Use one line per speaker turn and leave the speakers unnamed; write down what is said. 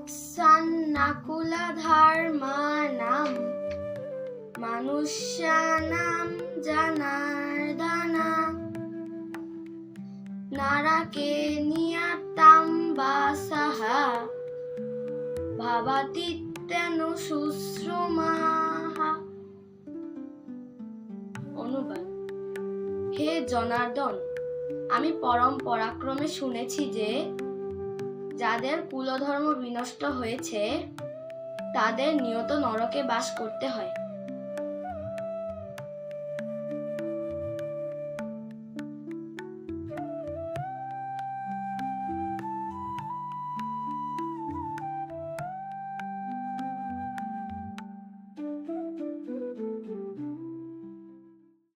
वत्सान्नकुलधर्माणां मनुष्याणां जनार्दना नरके नियतां वासः ভবতীত্যনুশুশ্রুমাহ অনুবাদ হে জনার্দন আমি পরম পরাক্রমে শুনেছি যে যাদের কুলধর্ম বিনষ্ট হয়েছে তাদের নিয়ত নরকে বাস করতে হয়।